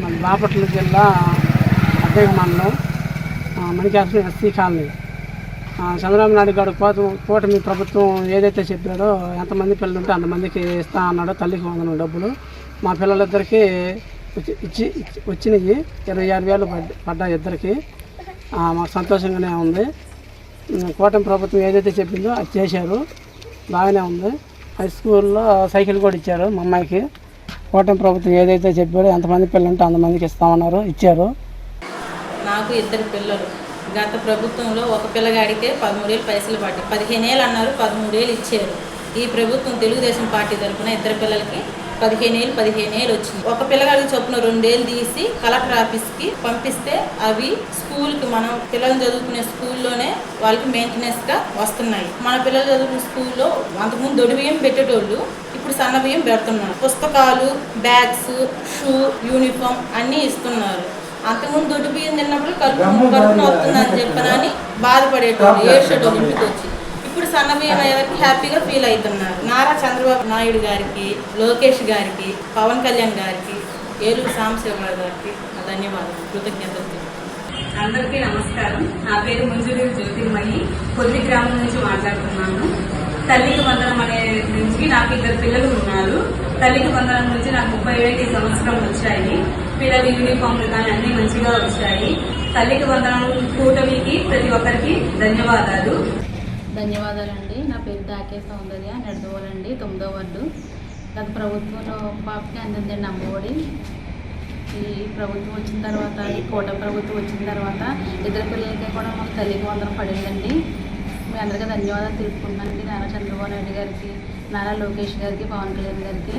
మన బాపట్ల జిల్లా అద్దెక మండలం మణికాసం ఎస్సీ కాలనీ. చంద్రబాబు నాయుడు గారు కూటమి ప్రభుత్వం ఏదైతే చెప్పాడో ఎంతమంది పిల్లలు ఉంటే అంతమందికి ఇస్తా అన్నాడో తల్లికి వందనం డబ్బులు. మా పిల్లలిద్దరికి ఇచ్చి- వచ్చినాయి. ఇరవై ఆరు వేలు పడ్డ- పడ్డాయి ఇద్దరికి. మాకు సంతోషంగానే ఉంది. కూటమి ప్రభుత్వం ఏదైతే చెప్పిందో అది చేశారు. బాగానే ఉంది. హై స్కూల్లో సైకిల్ కూడా ఇచ్చారు మా అమ్మాయికి. కూటమి ప్రభుత్వం ఏదైతే చెప్పారో ఎంతమంది పిల్లలు ఉంటే అంతమందికి ఇస్తామన్నారు ఇచ్చారు. నాకు ఇద్దరు పిల్లలు. గత ప్రభుత్వంలో ఒక పిల్లగాడికే పదమూడేళ్ళు పైసలు పట్టి పదిహేను ఏళ్ళు అన్నారు పదమూడేళ్ళు ఇచ్చారు. ఈ ప్రభుత్వం తెలుగుదేశం పార్టీ తరఫున ఇద్దరు పిల్లలకి పదిహేను ఏళ్ళు పదిహేను ఏళ్ళు వచ్చింది. ఒక పిల్లగాడికి చొప్పున రెండేళ్ళు తీసి కలెక్టర్ ఆఫీస్కి పంపిస్తే అవి స్కూల్కి మనం పిల్లలు చదువుకునే స్కూల్లోనే వాళ్ళకి మెయింటెనెన్స్గా వస్తున్నాయి. మన పిల్లలు చదువుకునే స్కూల్లో అంతకుముందు దొడివేం పెట్టేటోళ్ళు ఇప్పుడు సన్న బియ్యం పెడుతున్నారు. పుస్తకాలు బ్యాగ్స్ షూ యూనిఫామ్ అన్నీ ఇస్తున్నారు. అంతకుముందు దొడ్డు బియ్యం తిన్నప్పుడు కడుపు కడుపున వస్తుందని చెప్పనని బాధపడేటోళ్ళు ఏడ్చేటోళ్ళు ఇంటికి వచ్చి. ఇప్పుడు సన్న బియ్యం అయ్యేవరకు హ్యాపీగా ఫీల్ అవుతున్నారు. నారా చంద్రబాబు నాయుడు గారికి లోకేష్ గారికి పవన్ కళ్యాణ్ గారికి ఏలూరు సాంబశివరావు గారికి ధన్యవాదాలు. కృతజ్ఞతలు అందరికీ నమస్కారం. నా పేరు మంజూరి జ్యోతిర్మయి కొద్ది గ్రామం నుంచి మాట్లాడుతున్నాను. తల్లికి వందనం అనే నాకు ఇద్దరు పిల్లలు ఉన్నారు. తల్లికి వందనం నుంచి నాకు ముప్పై వేలు ఈ సంవత్సరం వచ్చాయి. పిల్లలు యూనిఫామ్లు కానీ అన్ని మంచిగా వచ్చాయి. తల్లికి వందనం కూటమికి ప్రతి ఒక్కరికి ధన్యవాదాలు. ధన్యవాదాలండి. నా పేరు దాకే సౌందర్య నడదవోలండి తొమ్మిదో వార్డు. గత ప్రభుత్వంలో పాపకి అందిందండి అమ్మఒడి ఈ ప్రభుత్వం వచ్చిన తర్వాత ఈ కోట ప్రభుత్వం వచ్చిన తర్వాత ఇద్దరు పిల్లలకి కూడా మాకు తల్లికి వందరం పడిందండి. మీ అందరికీ ధన్యవాదాలు తెలుపుకున్నానండి నారా చంద్రబాబు నాయుడు గారికి. నారా లోకేష్ గారికి పవన్ కళ్యాణ్ గారికి.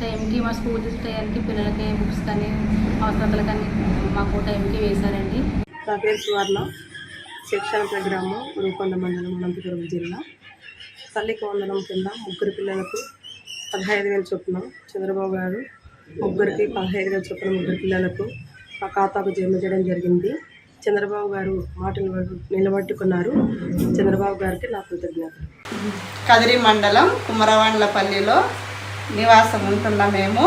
టైంకి మా స్కూల్ టైంకి పిల్లలకి బుక్స్ కానీ అవసరాలు కానీ మాకు టైంకి వేశారండి. నా పేరు సువర్ణ శిక్షణ గ్రామం రూపొంద మండలం అనంతపురం జిల్లా. తల్లికి వందనం కింద ముగ్గురు పిల్లలకు పదహైదు వేల చొప్పున చంద్రబాబు గారు ముగ్గురికి పదహైదు వేల చొప్పున ముగ్గురు పిల్లలకు మా ఖాతాకు జమ చేయడం జరిగింది. చంద్రబాబు గారు మాటలు నిలబట్టుకున్నారు. చంద్రబాబు గారికి నా కృతజ్ఞతలు. కదిరి మండలం కుమరవాండ్లపల్లిలో నివాసం ఉంటున్న మేము.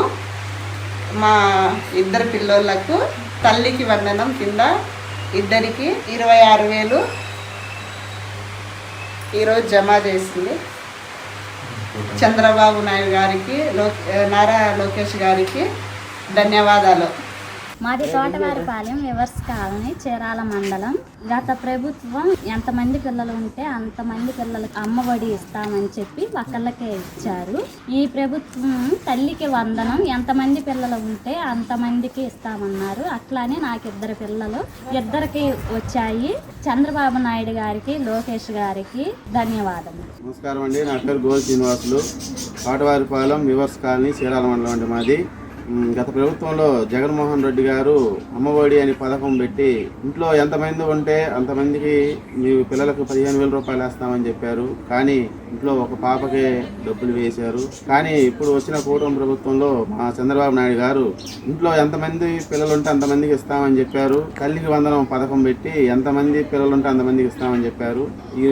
మా ఇద్దరు పిల్లలకు తల్లికి వందనం కింద ఇద్దరికి ఇరవై ఆరు వేలు ఈరోజు జమ చేసింది. చంద్రబాబు నాయుడు గారికి లో నారా లోకేష్ గారికి ధన్యవాదాలు. మాది తోటవారిపాలెం వివర్స్ కాలనీ చీరాల మండలం. గత ప్రభుత్వం ఎంతమంది పిల్లలు ఉంటే అంతమంది పిల్లలకి అమ్మఒడి ఇస్తామని చెప్పి ఒకళ్ళకే ఇచ్చారు. ఈ ప్రభుత్వం తల్లికి వందనం ఎంతమంది పిల్లలు ఉంటే అంతమందికి ఇస్తామన్నారు. అట్లానే నాకు ఇద్దరు పిల్లలు ఇద్దరికి వచ్చాయి. చంద్రబాబు నాయుడు గారికి లోకేష్ గారికి ధన్యవాదములు. నమస్కారం అండి నా పేరు గోల్ శ్రీనివాసులు. పాటవారిపాలెం వివర్స్ కాలనీ చీరాల మండలం అండి మాది. గత ప్రభుత్వంలో జగన్మోహన్ రెడ్డి గారు అమ్మఒడి అని పథకం పెట్టి ఇంట్లో ఎంతమంది ఉంటే అంతమందికి మీ పిల్లలకు పదిహేను వేల రూపాయలు వేస్తామని చెప్పారు. కానీ ఇంట్లో ఒక పాపకే డబ్బులు వేశారు. కానీ ఇప్పుడు వచ్చిన కూటమి ప్రభుత్వంలో మా చంద్రబాబు నాయుడు గారు ఇంట్లో ఎంతమంది పిల్లలు ఉంటే అంతమందికి ఇస్తామని చెప్పారు. తల్లికి వందనం పథకం పెట్టి ఎంతమంది పిల్లలు ఉంటే అంతమందికి ఇస్తామని చెప్పారు. ఈ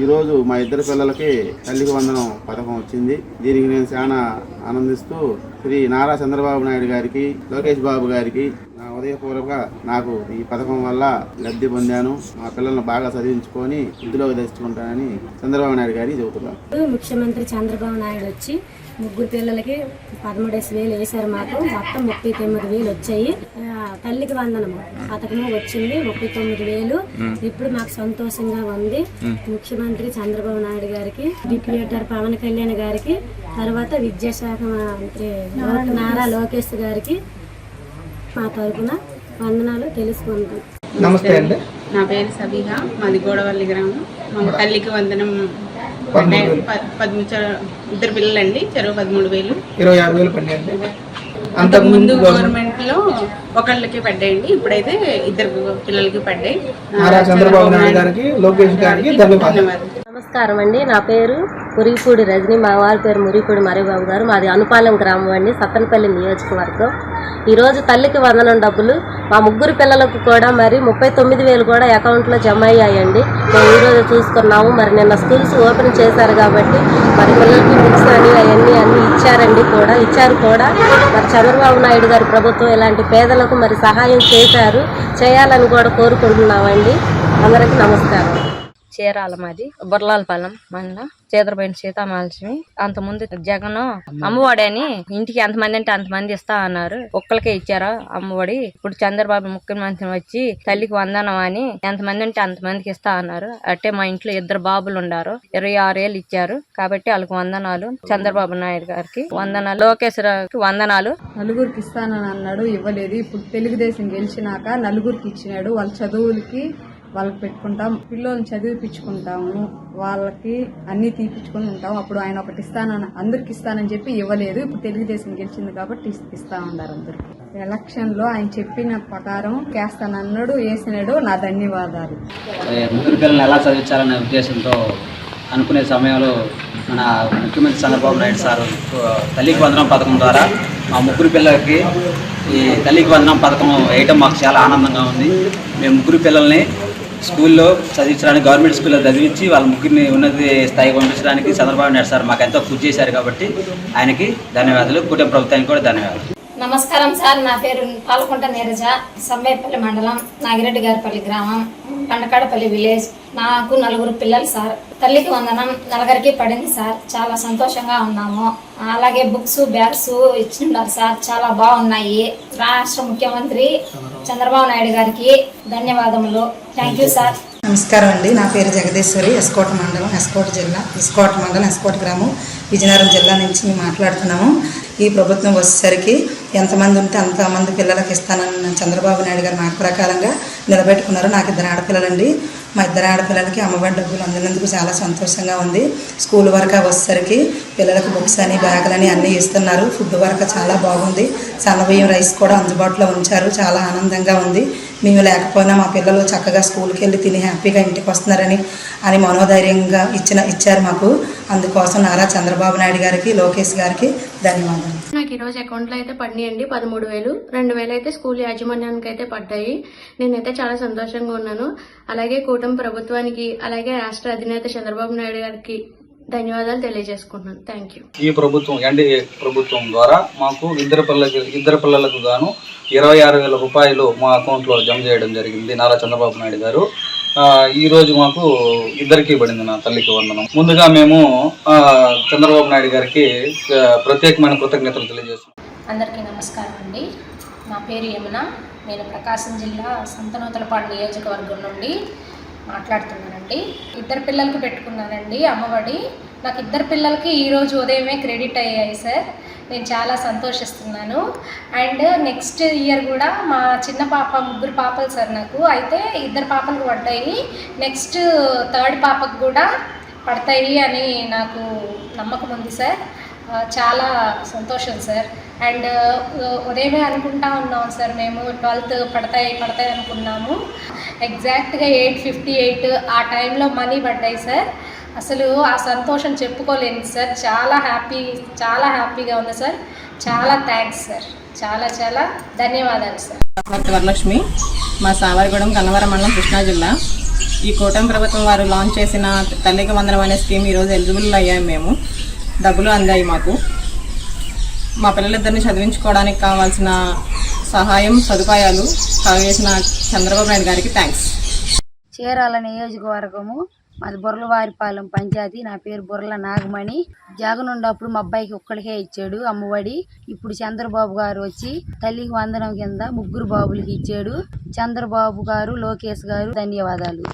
ఈరోజు మా ఇద్దరు పిల్లలకి తల్లికి వందనం పథకం వచ్చింది. దీనికి నేను చాలా ఆనందిస్తూ శ్రీ నారా చంద్రబాబు నాయుడు గారికి లోకేష్ బాబు గారికి నా ఉదయపూర్వక నాకు ఈ పథకం వల్ల లబ్ధి పొందాను. మా పిల్లల్ని బాగా చదివించుకొని వృద్ధిలోకి తెచ్చుకుంటానని చంద్రబాబు నాయుడు గారికి చెబుతున్నాను. ముఖ్యమంత్రి చంద్రబాబు నాయుడు వచ్చి ముగ్గురు పిల్లలకి పదమూడేసి వేలు వేశారు మాకు. మొత్తం ముప్పై తొమ్మిది వేలు వచ్చాయి. తల్లికి వందనము. పథకము వచ్చింది ముప్పై తొమ్మిది వేలు. ఇప్పుడు మాకు సంతోషంగా ఉంది. ముఖ్యమంత్రి చంద్రబాబు నాయుడు గారికి డిప్యూటర్ పవన్ కళ్యాణ్ గారికి తర్వాత విద్యాశాఖ మంత్రి నారా లోకేష్ గారికి మా తరపున వందనాలు తెలుసుకుంటాం నమస్తే అండి. నా పేరు సబీహా. మాది గోడవల్లి గ్రామం. మా తల్లికి వందనం పదమూడు ఇద్దరు పిల్లలండి. చెరువు పదమూడు వేలు. ఇరవై ఆరు వేలు పడ్డాయండి అంతకు ముందు గవర్నమెంట్లో ఒకళ్ళకి పడ్డాయండి ఇప్పుడైతే ఇద్దరు పిల్లలకి పడ్డాయి. చంద్రబాబు నాయుడు గారికి లోకేష్ గారికి ధన్యవాదాలు. నమస్కారం అండి నా పేరు మురిగిపూడి రజని మా వారి పేరు మురిపూడి మరిబాబు గారు. మాది అనుపాలెం గ్రామం అండి సత్తనపల్లి నియోజకవర్గం. ఈరోజు తల్లికి వందనం డబ్బులు మా ముగ్గురు పిల్లలకు కూడా మరి ముప్పై తొమ్మిది వేలు కూడా అకౌంట్లో జమ అయ్యాయండి. మేము ఈరోజు చూసుకున్నాము మరి నిన్న స్కూల్స్ ఓపెన్ చేశారు కాబట్టి మరి పిల్లలకి బుక్స్ అని అవన్నీ అన్నీ ఇచ్చారండి కూడా. ఇచ్చారు కూడా. మరి చంద్రబాబు నాయుడు గారి ప్రభుత్వం ఇలాంటి పేదలకు మరి సహాయం చేశారు చేయాలని కూడా కోరుకుంటున్నామండి. అందరికీ నమస్కారం. చీరాల మాది బుర్లాలపాలెం మండలం చేదరపైన సీతామహాలక్ష్మి. అంతకుముందు జగన్ అమ్మఒడి అని ఇంటికి ఎంతమంది అంటే అంతమంది ఇస్తా అన్నారు. ఒక్కరికే ఇచ్చారు అమ్మఒడి. ఇప్పుడు చంద్రబాబు ముఖ్యమంత్రి వచ్చి తల్లికి వందనం అని ఎంతమంది అంటే అంతమందికి ఇస్తా అన్నారు. అంటే మా ఇంట్లో ఇద్దరు బాబులు ఉన్నారు ఇరవై ఆరు ఏళ్ళు ఇచ్చారు. కాబట్టి వాళ్ళకి వందనాలు. చంద్రబాబు నాయుడు గారికి వందనాలు. లోకేశ్వరకి వందనాలు. నలుగురికి ఇస్తానని అన్నాడు ఇవ్వలేదు. ఇప్పుడు తెలుగుదేశం గెలిచినాక నలుగురికి ఇచ్చినాడు. వాళ్ళ చదువులకి వాళ్ళకి పెట్టుకుంటాం. పిల్లల్ని చదివిపించుకుంటాము వాళ్ళకి అన్ని తీపిచ్చుకొని ఉంటాం. అప్పుడు ఆయన ఒకటి ఇస్తానని అందరికి ఇస్తానని చెప్పి ఇవ్వలేదు. ఇప్పుడు తెలుగుదేశం గెలిచింది కాబట్టి ఇస్తా ఉన్నారు అందరికి. ఎలక్షన్లో ఆయన చెప్పిన ప్రకారం కేస్తానన్నాడు వేసినాడు. నా ధన్యవాదాలు. ముగ్గురు పిల్లల్ని ఎలా చదివించాలనే ఉద్దేశంతో అనుకునే సమయంలో మన ముఖ్యమంత్రి చంద్రబాబు నాయుడు సార్ తల్లికి వందనం పథకం ద్వారా మా ముగ్గురు పిల్లలకి ఈ తల్లికి వందనం పథకం వేయటం మాకు చాలా ఆనందంగా ఉంది. మేము ముగ్గురు పిల్లల్ని స్కూల్లో చదివించడానికి గవర్నమెంట్ స్కూల్లో చదివించి వాళ్ళ ముగ్గురిని ఉన్నది స్థాయికి పంపించడానికి చంద్రబాబు నాయుడు సార్ మాకు ఎంతో కృషి చేశారు కాబట్టి ఆయనకి ధన్యవాదాలు. కుటుంబ ప్రభుత్వానికి కూడా ధన్యవాదాలు. నమస్కారం సార్. నా పేరు పాలకుంట నీరజ సమ్మేపల్లి మండలం నాగిరెడ్డి గారిపల్లి గ్రామం పండకాడపల్లి విలేజ్. నాకు నలుగురు పిల్లలు సార్. తల్లికి వందనం నలుగురికి పడింది సార్. చాలా సంతోషంగా ఉన్నాము. అలాగే బుక్స్ బ్యాగ్స్ ఇచ్చిన్నారు సార్. చాలా బాగున్నాయి. రాష్ట్ర ముఖ్యమంత్రి చంద్రబాబు నాయుడు గారికి ధన్యవాదములు. థ్యాంక్ యూ సార్ నమస్కారం అండి. నా పేరు జగదీశ్వరి ఎస్కోట మండలం ఎస్కోట జిల్లా ఎస్కోట మండలం ఎస్కోట గ్రామం విజయనగరం జిల్లా నుంచి మేము మాట్లాడుతున్నాము. ఈ ప్రభుత్వం వచ్చేసరికి ఎంతమంది ఉంటే అంతమంది పిల్లలకి ఇస్తానన్న చంద్రబాబు నాయుడు గారి మాట ప్రకారంగా నిలబెట్టుకున్నారు. నాకు ఇద్దరు ఆడపిల్లలండి. మా ఇద్దరు ఆడపిల్లలకి అమ్మఒడి డబ్బులు అందినందుకు చాలా సంతోషంగా ఉంది. స్కూల్ వరకు వచ్చేసరికి పిల్లలకు బుక్స్ అని బ్యాగులని అన్నీ ఇస్తున్నారు. ఫుడ్ వరకు చాలా బాగుంది. సన్నబియ్యం రైస్ కూడా అందుబాటులో ఉంచారు. చాలా ఆనందంగా ఉంది. మేము లేకపోయినా మా పిల్లలు చక్కగా స్కూల్కి వెళ్ళి తిని హ్యాపీగా ఇంటికి వస్తున్నారని అని మనోధైర్యంగా ఇచ్చిన ఇచ్చారు మాకు. అందుకోసం నారా చంద్రబాబు నాయుడు గారికి లోకేష్ గారికి ధన్యవాదాలు. నాకు ఈరోజు అకౌంట్లో అయితే పడినాయండి పదమూడు వేలు. రెండు వేలు అయితే స్కూల్ యాజమాన్యానికి అయితే పడ్డాయి. నేనైతే చాలా సంతోషంగా ఉన్నాను. అలాగే కూటమి ప్రభుత్వానికి అలాగే రాష్ట్ర అధినేత చంద్రబాబు నాయుడు గారికి ధన్యవాదాలు తెలియజేసుకుంటున్నాను. Thank you. ఈ ప్రభుత్వం ఎన్డీఏ ప్రభుత్వం ద్వారా మాకు ఇద్దరు పిల్లలకి ఇద్దరు పిల్లలకు గాను ఇరవై ఆరు వేల రూపాయలు మా అకౌంట్లో జమ చేయడం జరిగింది నారా చంద్రబాబు నాయుడు గారు. ఈరోజు ఈ రోజు మాకు ఇద్దరికి పడింది నా తల్లికి వందనం. ముందుగా మేము చంద్రబాబు నాయుడు గారికి ప్రత్యేకమైన కృతజ్ఞతలు తెలియజేస్తున్నాం. అందరికీ నమస్కారం అండి. నా పేరు యమున. నేను ప్రకాశం జిల్లా సంతనూతలపాడు నియోజకవర్గం నుండి మాట్లాడుతున్నానండి. ఇద్దరు పిల్లలకు పెట్టుకున్నానండి అమ్మఒడి. నాకు ఇద్దరు పిల్లలకి ఈరోజు ఉదయమే క్రెడిట్ అయ్యాయి సార్. నేను చాలా సంతోషిస్తున్నాను. అండ్ నెక్స్ట్ ఇయర్ కూడా మా చిన్న పాప ముగ్గురు పాపలు సార్ నాకు. అయితే ఇద్దరు పాపలకు పడ్డాయి. నెక్స్ట్ థర్డ్ పాపకు కూడా పడతాయి అని నాకు నమ్మకం ఉంది సార్. చాలా సంతోషం సార్. అండ్ ఉదయమే అనుకుంటా ఉన్నాం సార్ మేము ట్వెల్త్ పడతాయి పడతాయి అనుకున్నాము. ఎగ్జాక్ట్గా ఎయిట్ ఫిఫ్టీ ఎయిట్ ఆ టైంలో మనీ పడ్డాయి సార్. అసలు ఆ సంతోషం చెప్పుకోలేను సార్. చాలా హ్యాపీ చాలా హ్యాపీగా ఉంది సార్. చాలా థ్యాంక్స్ సార్. చాలా చాలా ధన్యవాదాలు సార్. వరలక్ష్మి మా సామరగూడెం కన్నవరం మండలం కృష్ణా జిల్లా. ఈ కూటమి ప్రభుత్వం వారు లాంచ్ చేసిన తల్లికి వందనం అనే స్కీమ్ ఈరోజు ఎలిజిబుల్ అయ్యాము మేము. డబ్బులు అందాయి మాకు. మా పిల్లలిద్దరిని చదివించుకోవడానికి కావాల్సిన సహాయం సదుపాయాలు కలగజేసిన చంద్రబాబు నాయుడు గారికి థ్యాంక్స్ చీరాల నియోజకవర్గము మాది బుర్రలవారిపాలెం పంచాయతీ. నా పేరు బుర్రల నాగమణి. జగన్ ఉన్నప్పుడు మా అబ్బాయికి ఒక్కడికే ఇచ్చాడు అమ్మఒడి. ఇప్పుడు చంద్రబాబు గారు వచ్చి తల్లికి వందనం కింద ముగ్గురు బాబులకి ఇచ్చాడు. చంద్రబాబు గారు లోకేష్ గారు ధన్యవాదాలు.